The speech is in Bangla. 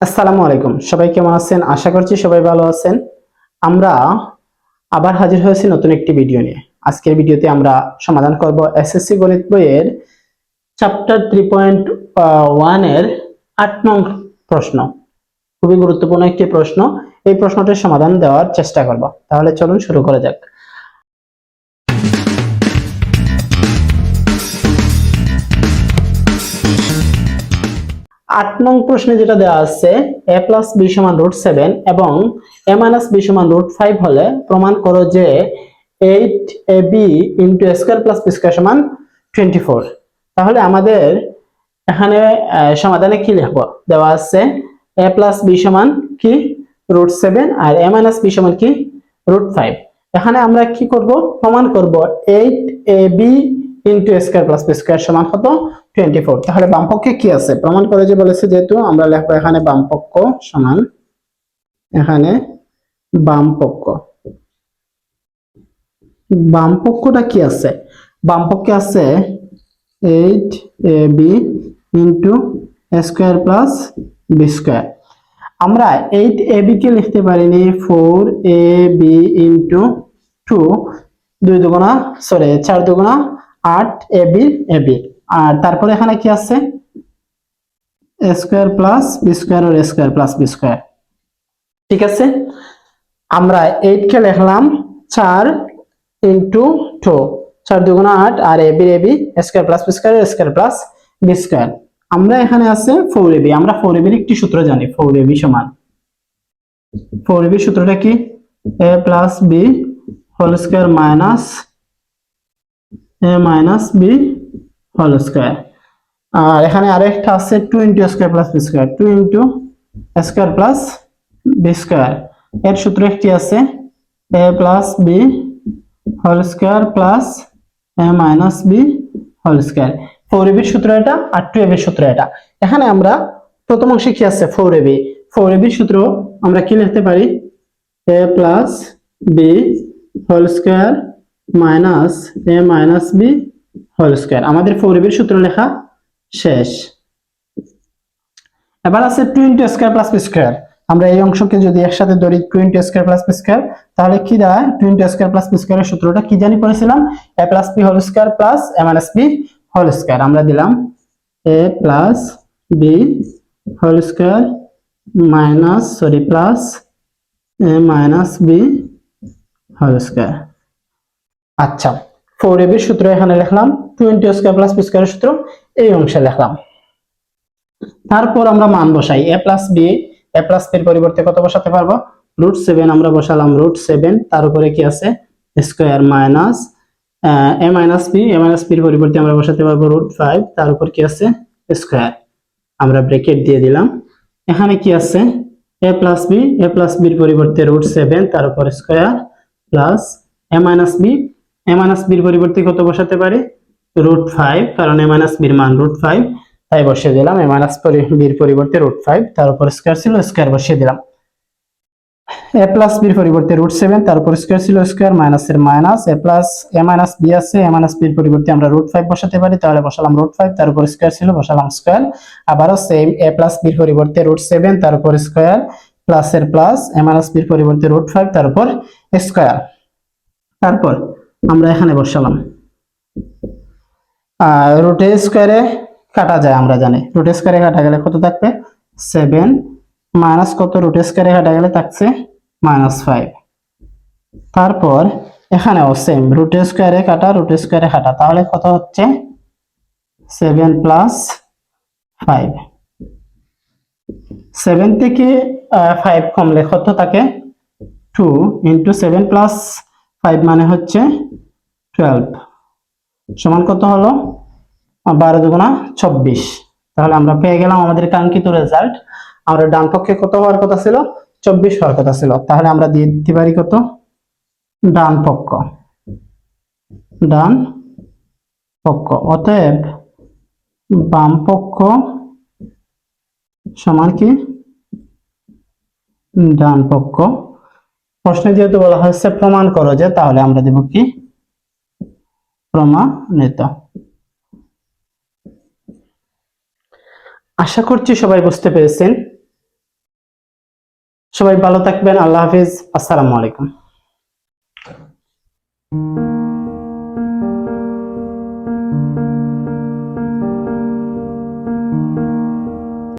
আসসালামু আলাইকুম। সবাই কেমন আছেন? আশা করছি সবাই ভালো আছেন। আমরা আবার হাজির হয়েছি নতুন একটি ভিডিও নিয়ে। আজকের ভিডিওতে আমরা সমাধান করব এসএসসি গণিত বইয়ের চ্যাপ্টার থ্রি পয়েন্ট ওয়ানের আট নং প্রশ্ন। খুবই গুরুত্বপূর্ণ একটি প্রশ্ন। এই প্রশ্নটির সমাধান দেওয়ার চেষ্টা করব। তাহলে চলুন শুরু করা যাক। আট নং প্রশ্নে যেটা দেওয়া আছে এ প্লাস বি সমান রুট সেভেন এবং এ মাইনাস বি সমান রুট ফাইভ হলে প্রমাণ করো যে eight A B into square plus B square সমান টোয়েন্টি ফোর তাহলে আমাদের এখানে সমাধানে কি লিখব? দেওয়া আছে এ প্লাস বি সমান কি? রুট সেভেন আর এ মাইনাস বি সমান কি? রুট ফাইভ এখানে আমরা কি করব? প্রমাণ করব eight A B into square plus B square সমান কত টোয়েন্টি ফোর। তাহলে বামপক্ষে কি আছে? প্রমাণ করে যে বলেছে যেহেতু, আমরা লিখব এখানে বামপক্ষ সমান, এখানে বামপক্ষ। বামপক্ষটা কি আছে? বামপক্ষে আছে eight A B into square plus B square. আমরা এইট এ বি কে লিখতে পারিনি, four A B into two, দুই দুগুণা, সরি, চার দুগুণা, আট এ বি এ বি। আর তারপরে এখানে কি আছে? স্কোয়ার প্লাস বি স্কোয়ার আর স্কোয়ার প্লাস বি স্কোয়ার ঠিক আছে? আমরা এইট কে লিখলাম চার ইন্টু টু চার দুগুণা আট আর A B A B square plus B square square plus B square আমরা এখানে আছে ফোর এবি আমরা ফোর এবির একটি সূত্র জানি ফোর এবি সমান। ফোর এবি সূত্রটা কি? A plus B whole square minus A minus B whole square. আর এখানে আরেকটা আছে two into square plus B square. Two into square plus B square. এর সূত্র একটি আছে, A plus B whole square plus A minus B whole square. Four এবির সূত্র এটা আর টু এবির সূত্র এটা। এখানে আমরা প্রথম অংশে কি আছে? ফোর এবি ফোর এবির সূত্র আমরা কি লিখতে পারি? A plus B whole square minus A minus B whole square. আমাদের ফোর সূত্র লেখা শেষ। এবার আছে two into square plus B square আমরা এই অংশকে যদি একসাথে ধরি two into square plus B square তাহলে কি দাঁড়ায়? Two into square plus B স্কোয়ারের সূত্রটা কি জানি পড়েছিলাম? A plus B whole square plus A minus B whole square আমরা দিলাম A plus B whole square minus sorry plus A minus B whole square আচ্ছা ফোর এবির সূত্র এখানে লিখলাম two into square plus B স্কোয়ারের সূত্র এই অংশে লিখলাম তারপর আমরা মান বসাই। A plus B A plus বির পরিবর্তে কত বসাতে পারব? রুট সেভেন আমরা বসালাম রুট সেভেন তার উপরে কি আছে? Square minus A minus B A minus বির পরিবর্তে আমরা বসাতে পারব রুট ফাইভ তার উপর কি আছে? স্কোয়ার আমরা ব্রেকেট দিয়ে দিলাম। এখানে কি আছে? A plus B A plus বির পরিবর্তে রুট সেভেন তার উপর square plus A minus B A minus বির পরিবর্তে কত বসাতে পারি? রুট ফাইভ কারণ এ মাইনাস বির মান রুট ফাইভ তাই বসিয়ে দিলাম। এ মাইনাস বির পরিবর্তে রুট ফাইভ তার উপর স্কোয়ার ছিল স্কোয়ার বসিয়ে দিলাম। এ প্লাস বির পরিবর্তে রুট সেভেন তার উপর স্কোয়ার ছিল স্কোয়ার মাইনাস এর minus A plus A minus B আছে এ মাইনাস বির পরিবর্তে আমরা রুট ফাইভ বসাতে পারি, তাহলে বসালাম রুট ফাইভ তার উপর স্কোয়ার ছিল, বসালাম স্কোয়ার আবারও সেম এ প্লাস বির পরিবর্তে রুট সেভেন তার উপর স্কোয়ার প্লাস এর প্লাস এ মাইনাস বির পরিবর্তে রুট ফাইভ তার উপর স্কোয়ার তারপর আমরা এখানে বসালাম। রুটে স্কোয়ারে কাটা যায়, আমরা জানি। রুটে স্কোয়ারে কাটা গেলে কত থাকবে? সেভেন মাইনাস কত? রুটে স্কোয়ারে কাটা গেলে থাকছে মাইনাস ফাইভ তারপর এখানেও সেম রুটে স্কোয়ারে কাটা রুটে স্কোয়ারে কাটা। তাহলে কত হচ্ছে? সেভেন প্লাস ফাইভ সেভেন থেকে ফাইভ কমলে কত থাকে? Two into seven plus five মানে হচ্ছে টুয়েলভ সমান কত হলো? বারো দুগুণা চব্বিশ তাহলে আমরা পেয়ে গেলাম আমাদের কাঙ্ক্ষিত রেজাল্ট আমরা ডান পক্ষে কত হওয়ার কথা ছিল? চব্বিশ হওয়ার কথা ছিল। তাহলে আমরা দিয়ে দিতে পারি কত? ডান পক্ষ। ডান পক্ষ। অতএব বাম পক্ষ সমান কি? ডান পক্ষ। প্রশ্নে যেহেতু বলা হয়েছে, প্রমাণ করো যে, তাহলে আমরা দেব কি? প্রমাণিত। আশা করছি সবাই বুঝতে পেরেছেন। সবাই ভালো থাকবেন। আল্লাহ হাফিজ। আসসালামু আলাইকুম।